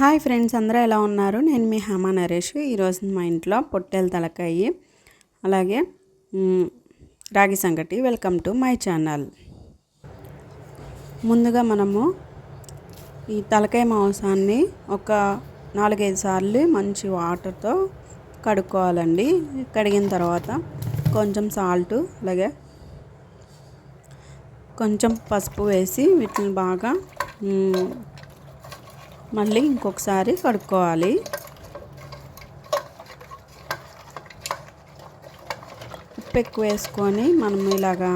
Hi friends అందరూ ఎలా ఉన్నారు? నేను మీ హేమ నరేష్. ఈరోజు మా ఇంట్లో పొట్టేల తలకాయి అలాగే రాగి సంగటి. Welcome to my channel. ముందుగా మనము ఈ తలకాయ మాంసాన్ని ఒక నాలుగైదు సార్లు మంచి వాటర్తో కడుక్కోవాలండి. కడిగిన తర్వాత కొంచెం సాల్ట్ అలాగే కొంచెం పసుపు వేసి వీటిని బాగా మళ్ళీ ఇంకొకసారి కడుక్కోవాలి. ఉప్పు ఎక్కువ వేసుకొని మనం ఇలాగా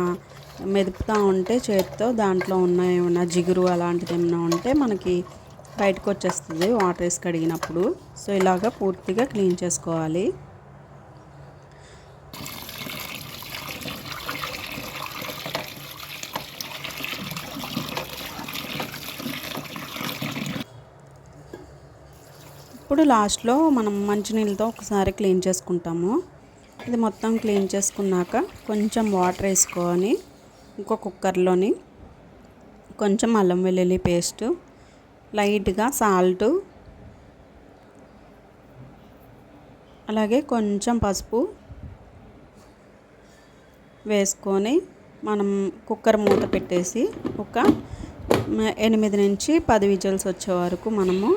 మెదుపుతూ ఉంటే చేతితో దాంట్లో ఉన్న ఏమైనా జిగురు అలాంటిది ఏమైనా ఉంటే మనకి బయటకు వచ్చేస్తుంది వాటర్ వేసి కడిగినప్పుడు. సో ఇలాగా పూర్తిగా క్లీన్ చేసుకోవాలి. ఇప్పుడు లాస్ట్లో మనం మంచినీళ్ళతో ఒకసారి క్లీన్ చేసుకుంటాము. ఇది మొత్తం క్లీన్ చేసుకున్నాక కొంచెం వాటర్ వేసుకొని ఇంకో కుక్కర్లోని కొంచెం అల్లం వెల్లుల్లి పేస్టు లైట్గా సాల్టు అలాగే కొంచెం పసుపు వేసుకొని మనం కుక్కర్ మూత పెట్టేసి ఒక ఎనిమిది నుంచి పది విజిల్స్ వచ్చే వరకు మనము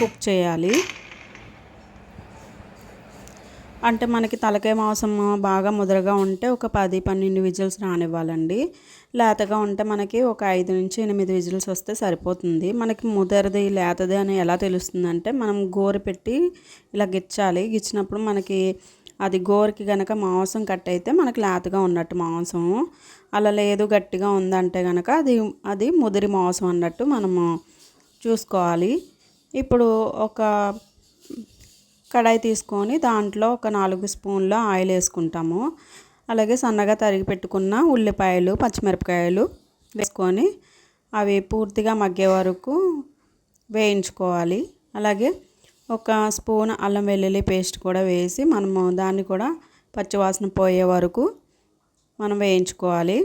కుక్ చేయాలి. అంటే మనకి తలకాయ మాంసం బాగా ముదరగా ఉంటే ఒక పది పన్నెండు విజిల్స్ రానివ్వాలండి. లేతగా ఉంటే మనకి ఒక ఐదు నుంచి ఎనిమిది విజిల్స్ వస్తే సరిపోతుంది. మనకి ముదరది లేతది అని ఎలా తెలుస్తుందంటే మనం గోరు పెట్టి ఇలా గిచ్చాలి. గిచ్చినప్పుడు మనకి అది గోరుకి గనక మాంసం కట్ అయితే మనకి లేతగా ఉన్నట్టు మాంసం అలా లేదు గట్టిగా ఉందంటే కనుక అది అది ముదిరి మాంసం అన్నట్టు మనము చూసుకోవాలి. ఇప్పుడు ఒక కడాయి తీసుకొని దాంట్లో ఒక నాలుగు స్పూన్ల ఆయిల్ వేసుకుంటాము. అలాగే సన్నగా తరిగి పెట్టుకున్న ఉల్లిపాయలు పచ్చిమిరపకాయలు వేసుకొని అవి పూర్తిగా మగ్గే వరకు వేయించుకోవాలి. అలాగే ఒక స్పూన్ అల్లం వెల్లుల్లి పేస్ట్ కూడా వేసి మనము దాన్ని కూడా పచ్చివాసన పోయే వరకు మనం వేయించుకోవాలి.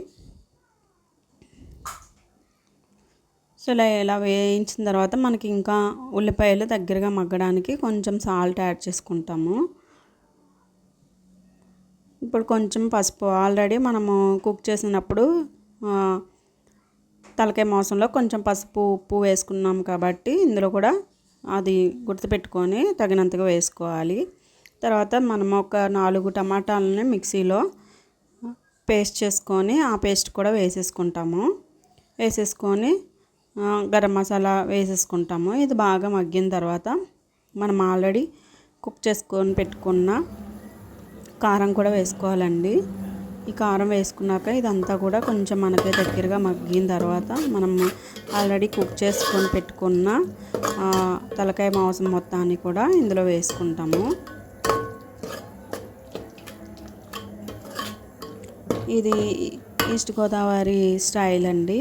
సో ఇలా ఇలా వేయించిన తర్వాత మనకి ఇంకా ఉల్లిపాయలు దగ్గరగా మగ్గడానికి కొంచెం సాల్ట్ యాడ్ చేసుకుంటాము. ఇప్పుడు కొంచెం పసుపు ఆల్రెడీ మనము కుక్ చేసినప్పుడు తలకాయ మాంసంలో కొంచెం పసుపు ఉప్పు వేసుకున్నాం కాబట్టి ఇందులో కూడా అది గుర్తుపెట్టుకొని తగినంతగా వేసుకోవాలి. తర్వాత మనం ఒక నాలుగు టమాటాలని మిక్సీలో పేస్ట్ చేసుకొని ఆ పేస్ట్ కూడా వేసేసుకుంటాము. వేసేసుకొని గరం మసాలా వేసేసుకుంటాము. ఇది బాగా మగ్గిన తర్వాత మనం ఆల్రెడీ కుక్ చేసుకొని పెట్టుకున్న కారం కూడా వేసుకోవాలండి. ఈ కారం వేసుకున్నాక ఇదంతా కూడా కొంచెం మనకి దగ్గరగా మగ్గిన తర్వాత మనం ఆల్రెడీ కుక్ చేసుకొని పెట్టుకున్న తలకాయ మాంసం మొత్తాన్ని కూడా ఇందులో వేసుకుంటాము. ఇది ఈస్ట్ గోదావరి స్టైల్ అండి.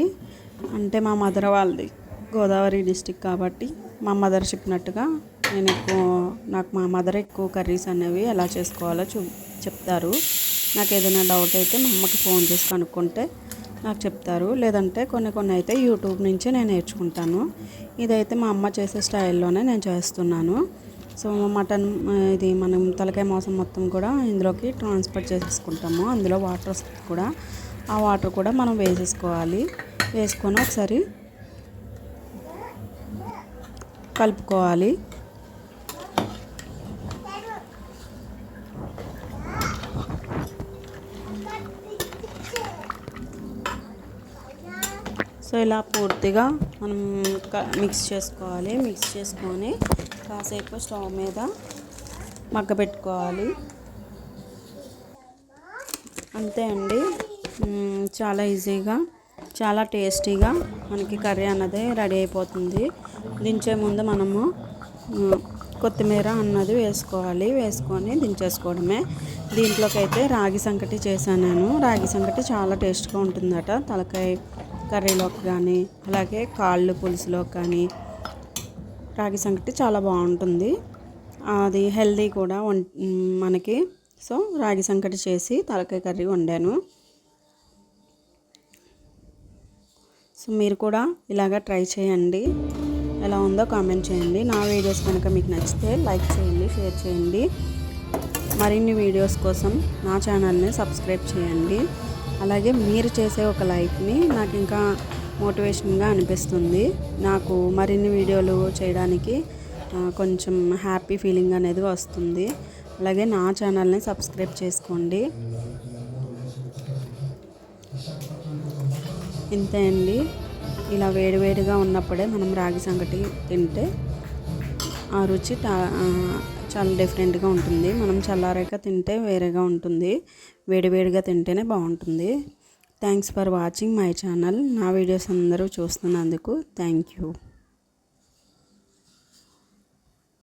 అంటే మా మదర్ వాళ్ళది గోదావరి డిస్టిక్ కాబట్టి మా మదర్ చెప్పినట్టుగా నేను ఎక్కువ నాకు మా మదర్ ఎక్కువ కర్రీస్ అనేవి ఎలా చేసుకోవాలో చూ చెప్తారు. నాకు ఏదైనా డౌట్ అయితే మా అమ్మకి ఫోన్ చేసి కనుక్కుంటే నాకు చెప్తారు. లేదంటే కొన్ని కొన్ని అయితే యూట్యూబ్ నుంచే నేను నేర్చుకుంటాను. ఇదైతే మా అమ్మ చేసే స్టైల్లోనే నేను చేస్తున్నాను. సో మటన్ ఇది మనం తలకాయ మాంసం మొత్తం కూడా ఇందులోకి ట్రాన్స్ఫర్ చేసేసుకుంటాము. అందులో వాటర్ వస్తుంది కూడా. ఆ వాటర్ కూడా మనం వేసేసుకోవాలి. వేసుకొని ఒకసారి కలుపుకోవాలి. సో ఇలా పూర్తిగా మనం మిక్స్ చేసుకోవాలి. మిక్స్ చేసుకొని కాసేపు స్టవ్ మీద మగ్గబెట్టుకోవాలి అంతే అండి. చాలా ఈజీగా చాలా టేస్టీగా మనకి కర్రీ అన్నది రెడీ అయిపోతుంది. దించే ముందు మనము కొత్తిమీర అన్నది వేసుకోవాలి. వేసుకొని దించేసుకోవడమే. దీంట్లోకి అయితే రాగి సంకటి చేశాను నేను. రాగి సంకటి చాలా టేస్ట్గా ఉంటుందట. తలకాయ కర్రీలోకి కానీ అలాగే కాళ్ళు పులుసులోకి కానీ రాగి సంకటి చాలా బాగుంటుంది. అది హెల్దీ కూడా మనకి. సో రాగి సంకటి చేసి తలకాయ కర్రీ వండాను. సో మీరు కూడా ఇలాగ ట్రై చేయండి. ఎలా ఉందో కామెంట్ చేయండి. నా వీడియోస్ కనుక మీకు నచ్చితే లైక్ చేయండి షేర్ చేయండి. మరిన్ని వీడియోస్ కోసం నా ఛానల్ని సబ్స్క్రైబ్ చేయండి. అలాగే మీరు చేసే ఒక లైక్ని నాకు ఇంకా మోటివేషన్గా అనిపిస్తుంది. నాకు మరిన్ని వీడియోలు చేయడానికి కొంచెం హ్యాపీ ఫీలింగ్ అనేది వస్తుంది. అలాగే నా ఛానల్ని సబ్స్క్రైబ్ చేసుకోండి. ఇంతే అండి. ఇలా వేడివేడిగా ఉన్నప్పుడే మనం రాగి సంగటి తింటే ఆ రుచి చాలా డిఫరెంట్గా ఉంటుంది. మనం చల్లారాక తింటే వేరేగా ఉంటుంది. వేడివేడిగా తింటేనే బాగుంటుంది. Thanks for watching my channel. నా వీడియోస్ అందరూ చూస్తున్నందుకు థ్యాంక్ యూ.